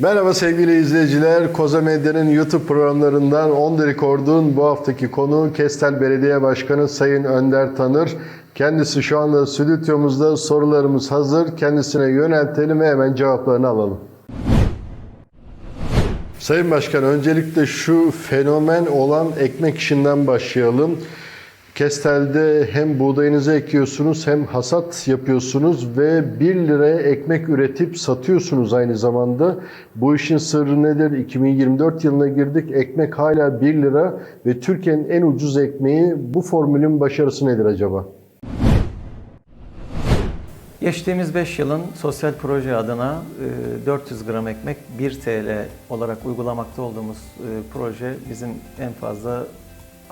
Merhaba sevgili izleyiciler. Koza Medya'nın YouTube programlarından On The Record'un bu haftaki konu Kestel Belediye Başkanı Sayın Önder Tanır. Kendisi şu anda stüdyomuzda sorularımız hazır. Kendisine yöneltelim ve hemen cevaplarını alalım. Sayın Başkan öncelikle şu fenomen olan ekmek işinden başlayalım. Kestel'de hem buğdayınızı ekiyorsunuz hem hasat yapıyorsunuz ve 1 liraya ekmek üretip satıyorsunuz aynı zamanda. Bu işin sırrı nedir? 2024 yılına girdik. Ekmek hala 1 lira ve Türkiye'nin en ucuz ekmeği. Bu formülün başarısı nedir acaba? Geçtiğimiz 5 yılın sosyal proje adına e, 400 gram ekmek 1 TL olarak uygulamakta olduğumuz e, proje bizim en fazla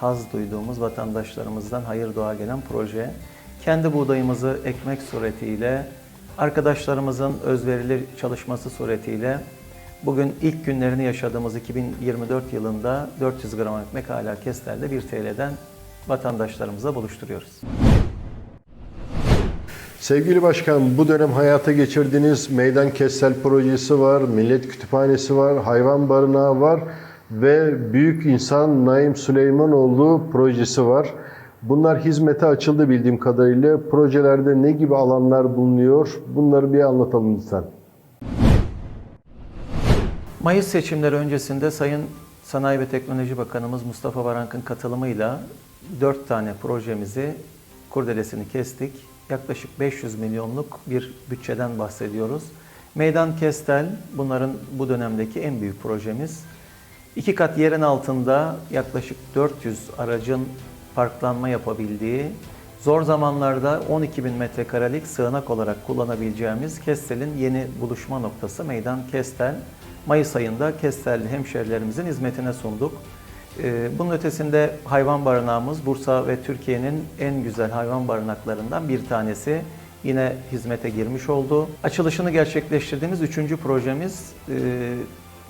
haz duyduğumuz vatandaşlarımızdan hayır dua gelen proje. Kendi buğdayımızı ekmek suretiyle, arkadaşlarımızın özverili çalışması suretiyle bugün ilk günlerini yaşadığımız 2024 yılında 400 gram ekmek hala Kestel'de 1 TL'den vatandaşlarımıza buluşturuyoruz. Sevgili Başkan, bu dönem hayata geçirdiğiniz Meydan Kestel projesi var, Millet Kütüphanesi var, hayvan barınağı var ve Büyük İnsan Naim Süleymanoğlu projesi var. Bunlar hizmete açıldı bildiğim kadarıyla. Projelerde ne gibi alanlar bulunuyor? Bunları bir anlatalım lütfen. Mayıs seçimleri öncesinde Sayın Sanayi ve Teknoloji Bakanımız Mustafa Varank'ın katılımıyla 4 tane projemizi kurdelesini kestik. Yaklaşık 500 milyonluk bir bütçeden bahsediyoruz. Meydan Kestel bunların bu dönemdeki en büyük projemiz. İki kat yerin altında yaklaşık 400 aracın parklanma yapabildiği, zor zamanlarda 12 bin metrekarelik sığınak olarak kullanabileceğimiz Kestel'in yeni buluşma noktası Meydan Kestel. Mayıs ayında Kestel'li hemşerilerimizin hizmetine sunduk. Ee, Bunun ötesinde hayvan barınağımız Bursa ve Türkiye'nin en güzel hayvan barınaklarından bir tanesi yine hizmete girmiş oldu. Açılışını gerçekleştirdiğimiz üçüncü projemiz e,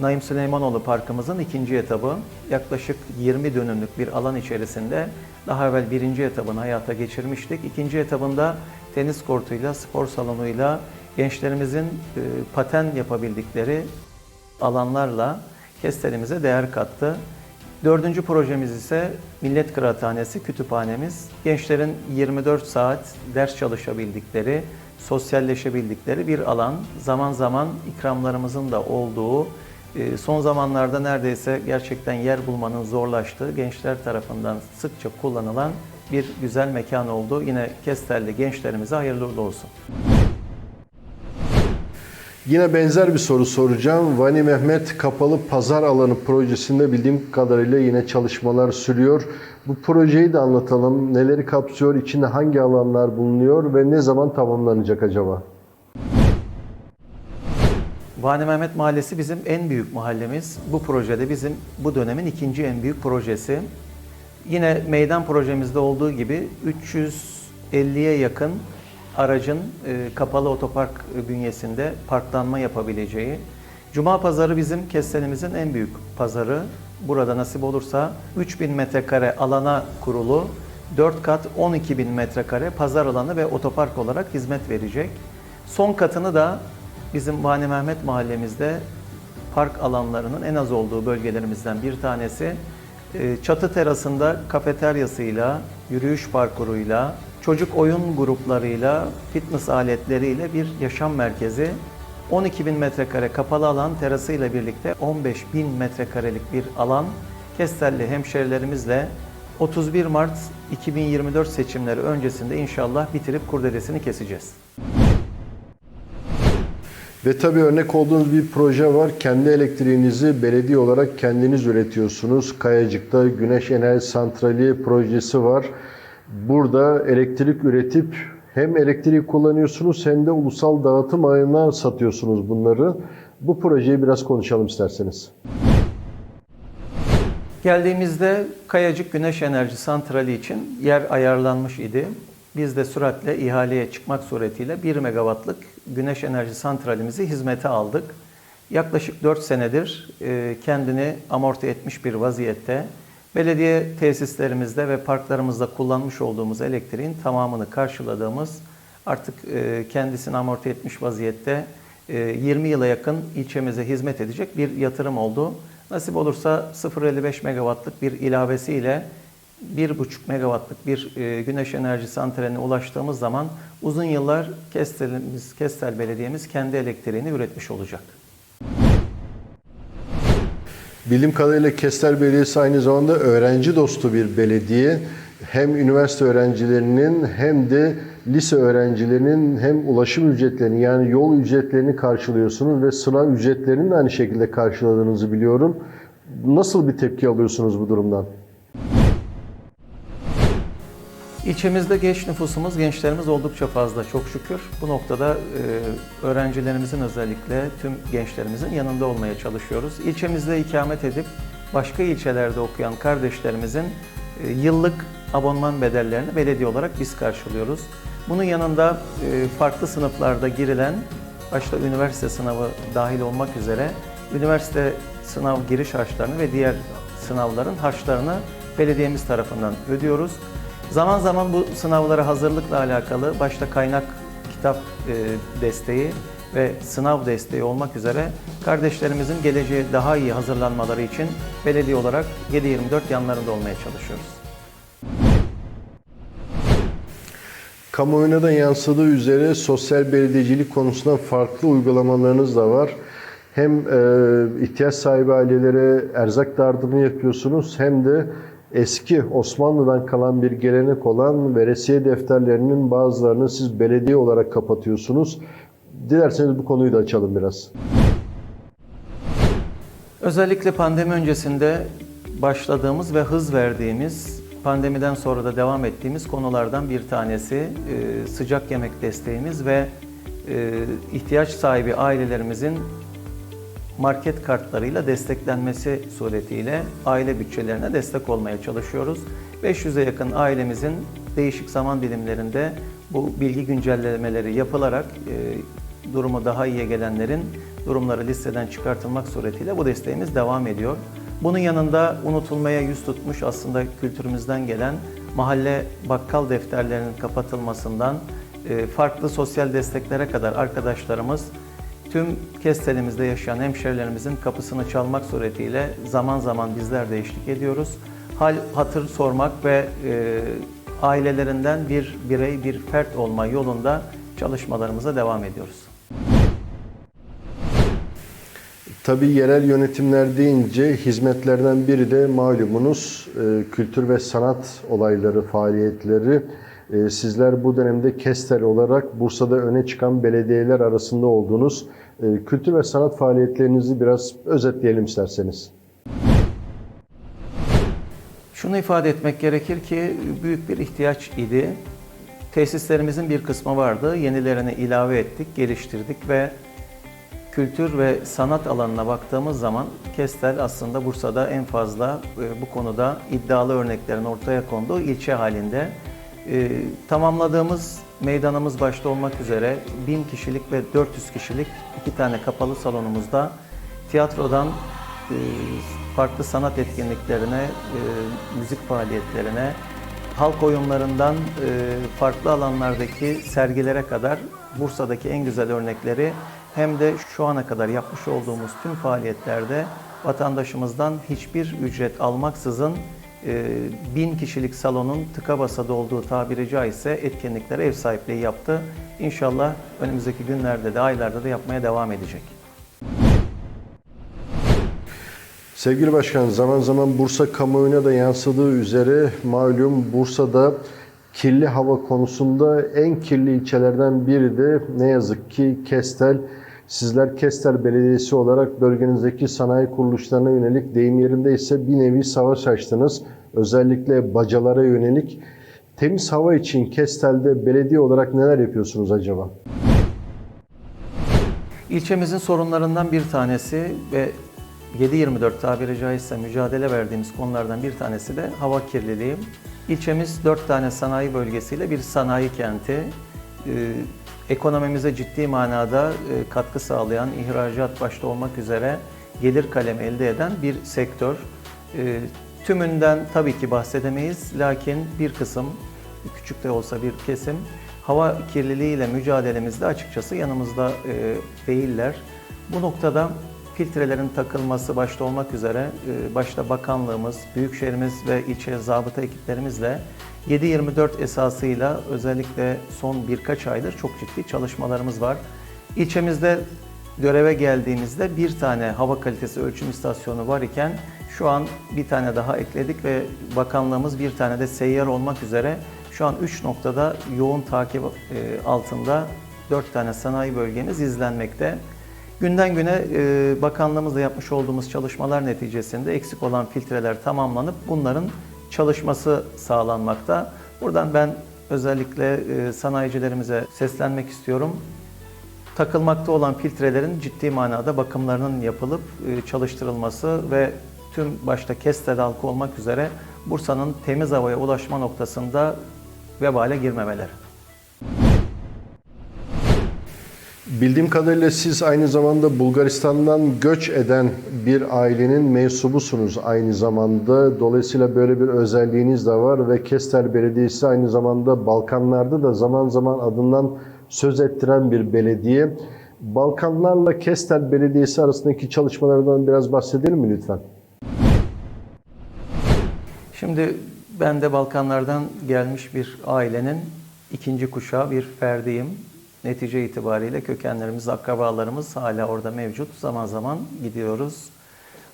Naim Süleymanoğlu Parkımızın ikinci etabı. Yaklaşık 20 dönümlük bir alan içerisinde daha evvel birinci etabını hayata geçirmiştik. İkinci etabında tenis kortuyla, spor salonuyla gençlerimizin e, paten yapabildikleri alanlarla Kestelimize değer kattı. Dördüncü projemiz ise Millet Kıraathanesi, kütüphanemiz. Gençlerin 24 saat ders çalışabildikleri, sosyalleşebildikleri bir alan. Zaman zaman ikramlarımızın da olduğu, son zamanlarda neredeyse gerçekten yer bulmanın zorlaştığı, gençler tarafından sıkça kullanılan bir güzel mekan oldu. Yine Kestel'li gençlerimize hayırlı uğurlu olsun. Yine benzer bir soru soracağım. Vani Mehmet Kapalı Pazar Alanı projesinde bildiğim kadarıyla yine çalışmalar sürüyor. Bu projeyi de anlatalım. Neleri kapsıyor, içinde hangi alanlar bulunuyor ve ne zaman tamamlanacak acaba? Vani Mehmet Mahallesi bizim en büyük mahallemiz. Bu projede bizim bu dönemin ikinci en büyük projesi. Yine meydan projemizde olduğu gibi 350'ye yakın aracın e, kapalı otopark bünyesinde parklanma yapabileceği. Cuma pazarı bizim Kestel'imizin en büyük pazarı. Burada nasip olursa 3000 metrekare alana kurulu 4 kat 12 bin metrekare pazar alanı ve otopark olarak hizmet verecek. Son katını da bizim Vani Mehmet mahallemizde park alanlarının en az olduğu bölgelerimizden bir tanesi. Ee, Çatı terasında kafeteryasıyla, yürüyüş parkuruyla, çocuk oyun gruplarıyla, fitness aletleriyle bir yaşam merkezi. 12 bin metrekare kapalı alan terasıyla birlikte 15 bin metrekarelik bir alan Kestelli hemşerilerimizle 31 Mart 2024 seçimleri öncesinde inşallah bitirip kurdelesini keseceğiz. Ve tabii örnek olduğunuz bir proje var. Kendi elektriğinizi belediye olarak kendiniz üretiyorsunuz. Kayacık'ta Güneş Enerji Santrali projesi var. Burada elektrik üretip hem elektriği kullanıyorsunuz hem de ulusal dağıtım ağına satıyorsunuz bunları. Bu projeyi biraz konuşalım isterseniz. Geldiğimizde Kayacık Güneş Enerji Santrali için yer ayarlanmış idi. Biz de süratle ihaleye çıkmak suretiyle 1 megawattlık güneş enerji santralimizi hizmete aldık. Yaklaşık 4 senedir e, kendini amorti etmiş bir vaziyette. Belediye tesislerimizde ve parklarımızda kullanmış olduğumuz elektriğin tamamını karşıladığımız artık e, kendisini amorti etmiş vaziyette e, 20 yıla yakın ilçemize hizmet edecek bir yatırım oldu. Nasip olursa 0.55 megawattlık bir ilavesiyle 1.5 megawattlık bir e, güneş enerji santraline ulaştığımız zaman uzun yıllar Kestel'imiz, Kestel Belediye'miz kendi elektriğini üretmiş olacak. Bildiğim kadarıyla Kestel Belediyesi aynı zamanda öğrenci dostu bir belediye. Hem üniversite öğrencilerinin hem de lise öğrencilerinin hem ulaşım ücretlerini yani yol ücretlerini karşılıyorsunuz ve sınav ücretlerini de aynı şekilde karşıladığınızı biliyorum. Nasıl bir tepki alıyorsunuz bu durumdan? İlçemizde genç nüfusumuz, gençlerimiz oldukça fazla çok şükür. Bu noktada e, öğrencilerimizin özellikle tüm gençlerimizin yanında olmaya çalışıyoruz. İlçemizde ikamet edip başka ilçelerde okuyan kardeşlerimizin e, yıllık abonman bedellerini belediye olarak biz karşılıyoruz. Bunun yanında e, farklı sınıflarda girilen, başta üniversite sınavı dahil olmak üzere üniversite sınav giriş harçlarını ve diğer sınavların harçlarını belediyemiz tarafından ödüyoruz. Zaman zaman bu sınavlara hazırlıkla alakalı başta kaynak kitap e, desteği ve sınav desteği olmak üzere kardeşlerimizin geleceğe daha iyi hazırlanmaları için belediye olarak 7-24 yanlarında olmaya çalışıyoruz. Kamuoyuna da yansıdığı üzere sosyal belediyecilik konusunda farklı uygulamalarınız da var. Hem e, ihtiyaç sahibi ailelere erzak dağıtımı yapıyorsunuz hem de eski Osmanlı'dan kalan bir gelenek olan veresiye defterlerinin bazılarını siz belediye olarak kapatıyorsunuz. Dilerseniz bu konuyu da açalım biraz. Özellikle pandemi öncesinde başladığımız ve hız verdiğimiz, pandemiden sonra da devam ettiğimiz konulardan bir tanesi e, sıcak yemek desteğimiz ve e, ihtiyaç sahibi ailelerimizin market kartlarıyla desteklenmesi suretiyle aile bütçelerine destek olmaya çalışıyoruz. 500'e yakın ailemizin değişik zaman dilimlerinde bu bilgi güncellemeleri yapılarak e, durumu daha iyiye gelenlerin durumları listeden çıkartılmak suretiyle bu desteğimiz devam ediyor. Bunun yanında unutulmaya yüz tutmuş aslında kültürümüzden gelen mahalle bakkal defterlerinin kapatılmasından e, farklı sosyal desteklere kadar arkadaşlarımız tüm Kestel'imizde yaşayan hemşerilerimizin kapısını çalmak suretiyle zaman zaman bizler de eşlik ediyoruz. Hal hatır sormak ve e, ailelerinden bir birey, bir fert olma yolunda çalışmalarımıza devam ediyoruz. Tabii yerel yönetimler deyince hizmetlerden biri de malumunuz e, kültür ve sanat olayları, faaliyetleri. E, Sizler bu dönemde Kestel olarak Bursa'da öne çıkan belediyeler arasında olduğunuz e, kültür ve sanat faaliyetlerinizi biraz özetleyelim isterseniz. Şunu ifade etmek gerekir ki büyük bir ihtiyaç idi. Tesislerimizin bir kısmı vardı. Yenilerini ilave ettik, geliştirdik ve kültür ve sanat alanına baktığımız zaman Kestel aslında Bursa'da en fazla e, bu konuda iddialı örneklerin ortaya konduğu ilçe halinde. E, tamamladığımız meydanımız başta olmak üzere 1000 kişilik ve 400 kişilik iki tane kapalı salonumuzda tiyatrodan e, farklı sanat etkinliklerine, e, müzik faaliyetlerine, halk oyunlarından e, farklı alanlardaki sergilere kadar Bursa'daki en güzel örnekleri hem de şu ana kadar yapmış olduğumuz tüm faaliyetlerde vatandaşımızdan hiçbir ücret almaksızın bin kişilik salonun tıka basa dolduğu tabiri caizse etkinliklere ev sahipliği yaptı. İnşallah önümüzdeki günlerde de aylarda da yapmaya devam edecek. Sevgili Başkan, zaman zaman Bursa kamuoyuna da yansıdığı üzere malum Bursa'da kirli hava konusunda en kirli ilçelerden biri de ne yazık ki Kestel. Sizler Kestel Belediyesi olarak bölgenizdeki sanayi kuruluşlarına yönelik deyim yerinde ise bir nevi savaş açtınız. Özellikle bacalara yönelik. Temiz hava için Kestel'de belediye olarak neler yapıyorsunuz acaba? İlçemizin sorunlarından bir tanesi ve 7-24 tabiri caizse mücadele verdiğimiz konulardan bir tanesi de hava kirliliği. İlçemiz 4 tane sanayi bölgesiyle bir sanayi kenti. Ekonomimize ciddi manada e, katkı sağlayan, ihracat başta olmak üzere gelir kalemi elde eden bir sektör. Ee, tümünden tabii ki bahsedemeyiz. Lakin bir kısım, küçük de olsa bir kesim hava kirliliğiyle mücadelemizde açıkçası yanımızda e, değiller. Bu noktada filtrelerin takılması başta olmak üzere e, başta bakanlığımız, büyükşehirimiz ve ilçe zabıta ekiplerimizle 7-24 esasıyla özellikle son birkaç aydır çok ciddi çalışmalarımız var. İlçemizde göreve geldiğimizde bir tane hava kalitesi ölçüm istasyonu var iken şu an bir tane daha ekledik ve bakanlığımız bir tane de seyyar olmak üzere şu an 3 noktada yoğun takip e, altında 4 tane sanayi bölgemiz izlenmekte. Günden güne e, bakanlığımızla yapmış olduğumuz çalışmalar neticesinde eksik olan filtreler tamamlanıp bunların çalışması sağlanmakta. Buradan ben özellikle e, sanayicilerimize seslenmek istiyorum. Takılmakta olan filtrelerin ciddi manada bakımlarının yapılıp e, çalıştırılması ve tüm başta Kestel halkı olmak üzere Bursa'nın temiz havaya ulaşma noktasında vebale girmemeleri. Bildiğim kadarıyla siz aynı zamanda Bulgaristan'dan göç eden bir ailenin mensubusunuz aynı zamanda. Dolayısıyla böyle bir özelliğiniz de var ve Kestel Belediyesi aynı zamanda Balkanlarda da zaman zaman adından söz ettiren bir belediye. Balkanlarla Kestel Belediyesi arasındaki çalışmalardan biraz bahsedelim mi lütfen? Şimdi ben de Balkanlardan gelmiş bir ailenin ikinci kuşağı bir ferdiyim. Netice itibariyle kökenlerimiz, akrabalarımız hala orada mevcut. Zaman zaman gidiyoruz.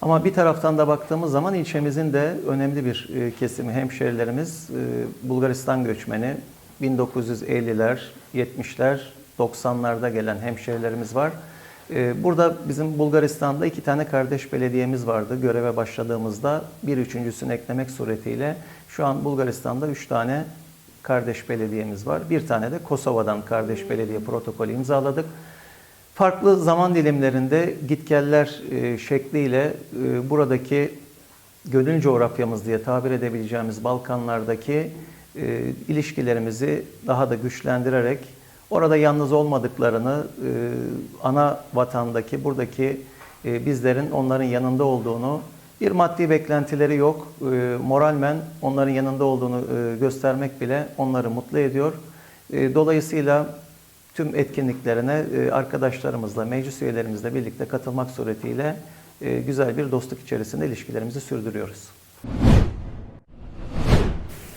Ama bir taraftan da baktığımız zaman ilçemizin de önemli bir e, kesimi hemşerilerimiz e, Bulgaristan göçmeni 1950'ler, 70'ler, 90'larda gelen hemşerilerimiz var. E, Burada bizim Bulgaristan'da iki tane kardeş belediyemiz vardı göreve başladığımızda. Bir üçüncüsünü eklemek suretiyle şu an Bulgaristan'da üç tane kardeş belediyemiz var. Bir tane de Kosova'dan kardeş belediye protokolü imzaladık. Farklı zaman dilimlerinde gitgeller e, şekliyle e, buradaki gönül coğrafyamız diye tabir edebileceğimiz Balkanlardaki e, ilişkilerimizi daha da güçlendirerek orada yalnız olmadıklarını, ana vatandaki, buradaki bizlerin onların yanında olduğunu, bir maddi beklentileri yok, e, moralmen onların yanında olduğunu e, göstermek bile onları mutlu ediyor. E, dolayısıyla tüm etkinliklerine e, arkadaşlarımızla, meclis üyelerimizle birlikte katılmak suretiyle e, güzel bir dostluk içerisinde ilişkilerimizi sürdürüyoruz.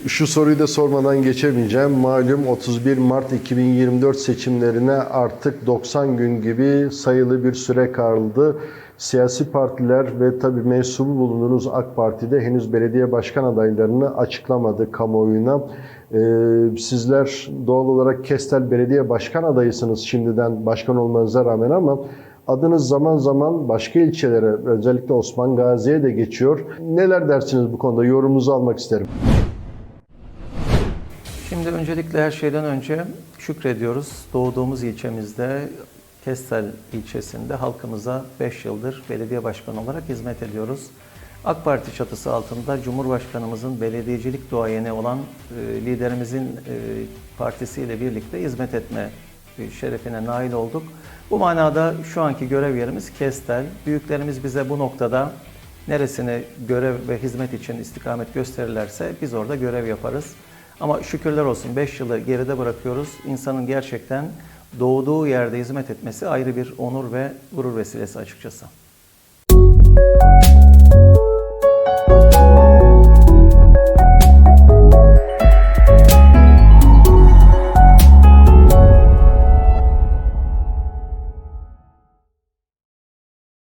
Şu soruyu da sormadan geçemeyeceğim. Malum 31 Mart 2024 seçimlerine artık 90 gün gibi sayılı bir süre kaldı. Siyasi partiler ve tabii mensubu bulunduğunuz AK Parti'de henüz belediye başkan adaylarını açıklamadı kamuoyuna. Ee, sizler doğal olarak Kestel Belediye Başkan adayısınız şimdiden başkan olmanıza rağmen ama adınız zaman zaman başka ilçelere özellikle Osman Gazi'ye de geçiyor. Neler dersiniz bu konuda? Yorumunuzu almak isterim. Şimdi öncelikle her şeyden önce şükrediyoruz. Doğduğumuz ilçemizde Kestel ilçesinde halkımıza 5 yıldır belediye başkanı olarak hizmet ediyoruz. AK Parti çatısı altında Cumhurbaşkanımızın belediyecilik duayeni olan e, liderimizin e, partisiyle birlikte hizmet etme e, şerefine nail olduk. Bu manada şu anki görev yerimiz Kestel. Büyüklerimiz bize bu noktada neresine görev ve hizmet için istikamet gösterirlerse biz orada görev yaparız. Ama şükürler olsun 5 yılı geride bırakıyoruz. İnsanın gerçekten doğduğu yerde hizmet etmesi ayrı bir onur ve gurur vesilesi açıkçası.